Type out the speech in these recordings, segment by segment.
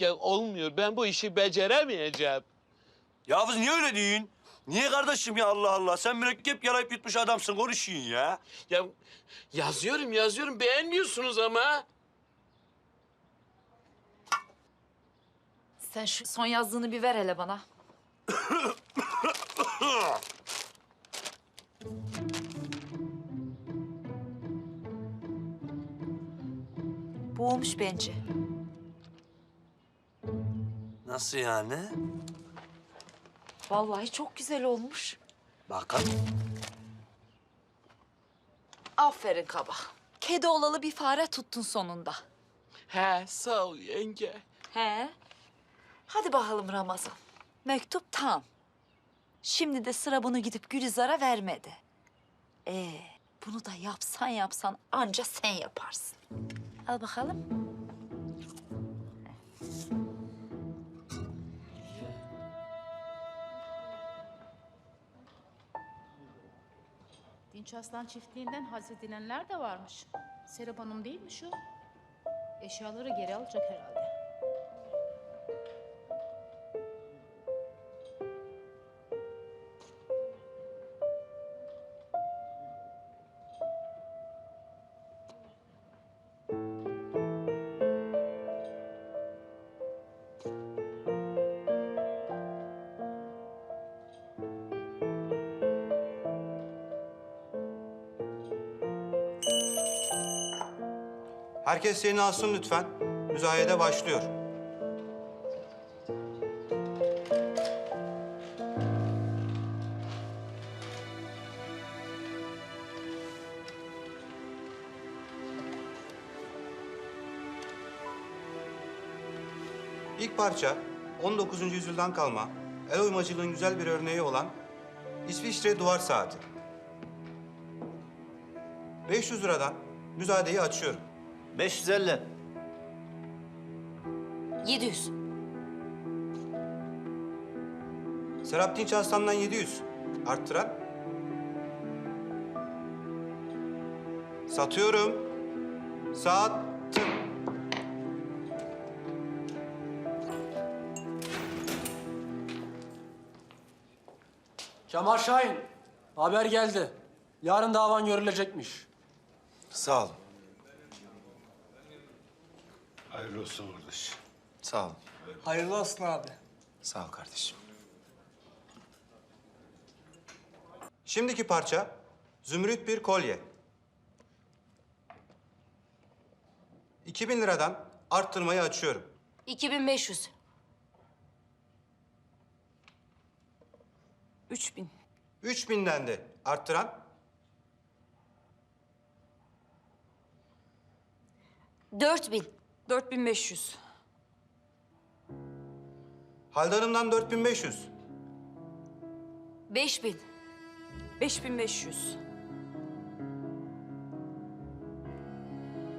Ya olmuyor. Ben bu işi beceremeyeceğim. Yavuz niye öyle diyorsun? Niye kardeşim ya Allah Allah? Sen mürekkep yalayıp yutmuş adamsın konuşun ya. Ya yazıyorum yazıyorum beğenmiyorsunuz ama. Sen şu son yazdığını bir ver hele bana. Bu olmuş bence. Nasıl yani? Vallahi çok güzel olmuş. Bakalım. Aferin kaba. Kedi olalı bir fare tuttun sonunda. He sağ ol yenge. He. Hadi bakalım Ramazan. Mektup tam. Şimdi de sıra bunu gidip Gülizar'a vermedi. Ee, bunu da yapsan yapsan anca sen yaparsın. Al bakalım. Dinç Aslan çiftliğinden haz de varmış. Serap Hanım değil mi şu? Eşyaları geri alacak herhalde. Herkes yerini alsın lütfen. Müzayede başlıyor. İlk parça 19. yüzyıldan kalma el oymacılığın güzel bir örneği olan İsviçre duvar saati. 500 liradan müzayedeyi açıyorum. 550. 700. Serap Dinç Aslan'dan 700. Arttıran. Satıyorum. Sattım. Kemal Şahin, haber geldi. Yarın davan görülecekmiş. Sağ olun. Hayırlı olsun kardeş. Sağ olun. Hayırlı olsun abi. Sağ ol kardeşim. Şimdiki parça zümrüt bir kolye. 2000 liradan arttırmayı açıyorum. 2500. 3000. 3000'den de arttıran. 4000. 4500. Haldanımdan 4500. 5000. 5500.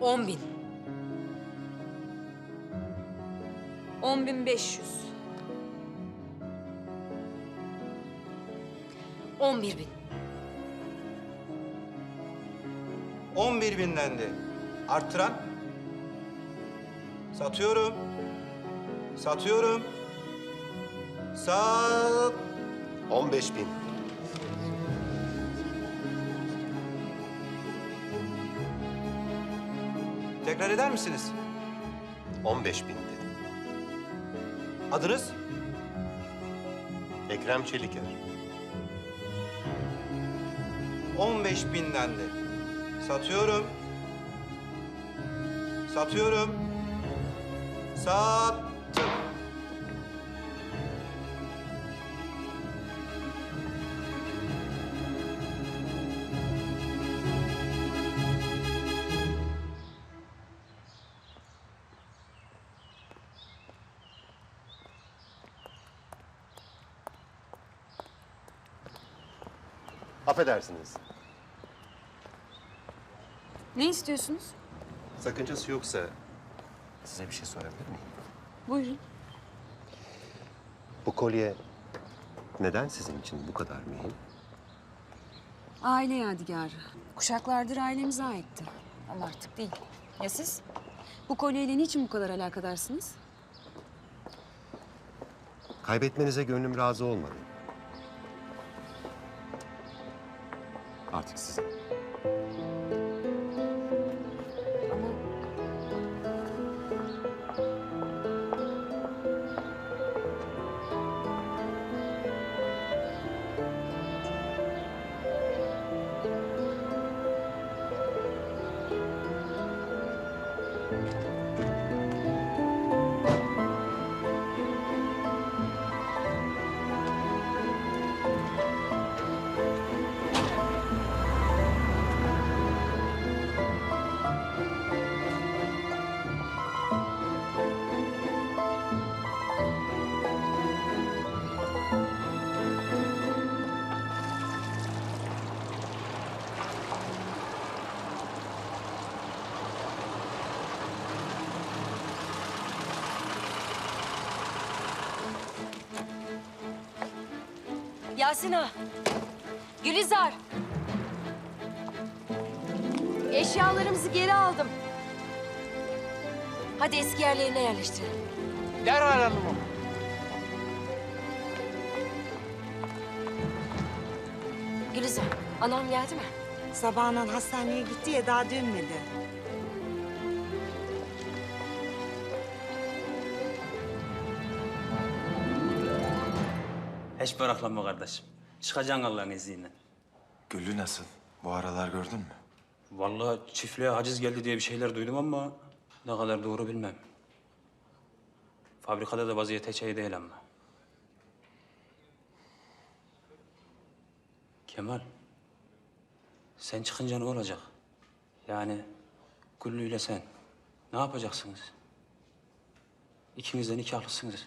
10000. 10500. 11000. 11 binden de arttıran. Satıyorum. Satıyorum. Sat. 15 bin. Tekrar eder misiniz? 15 bin dedim. Adınız? Ekrem Çeliker. 15 binden de. Satıyorum. Satıyorum. Sattım. Affedersiniz. Ne istiyorsunuz? Sakıncası yoksa size bir şey sorabilir miyim? Buyurun. Bu kolye neden sizin için bu kadar mühim? Aile yadigarı. Kuşaklardır ailemize aitti. Ama artık değil. Ya siz? Bu kolyeyle niçin bu kadar alakadarsınız? Kaybetmenize gönlüm razı olmadı. Artık sizin. Yasin ağa. Gülizar. Eşyalarımızı geri aldım. Hadi eski yerlerine yerleştirelim. Derhal hanımım. Gülizar, anam geldi mi? Sabahından hastaneye gitti ya daha dönmedi. Hiç meraklanma kardeşim. Çıkacaksın Allah'ın izniyle. Güllü nasıl? Bu aralar gördün mü? Vallahi çiftliğe haciz geldi diye bir şeyler duydum ama ne kadar doğru bilmem. Fabrikada da vaziyet hiç iyi değil ama. Kemal, sen çıkınca ne olacak? Yani Güllü ile sen ne yapacaksınız? İkiniz de nikahlısınız.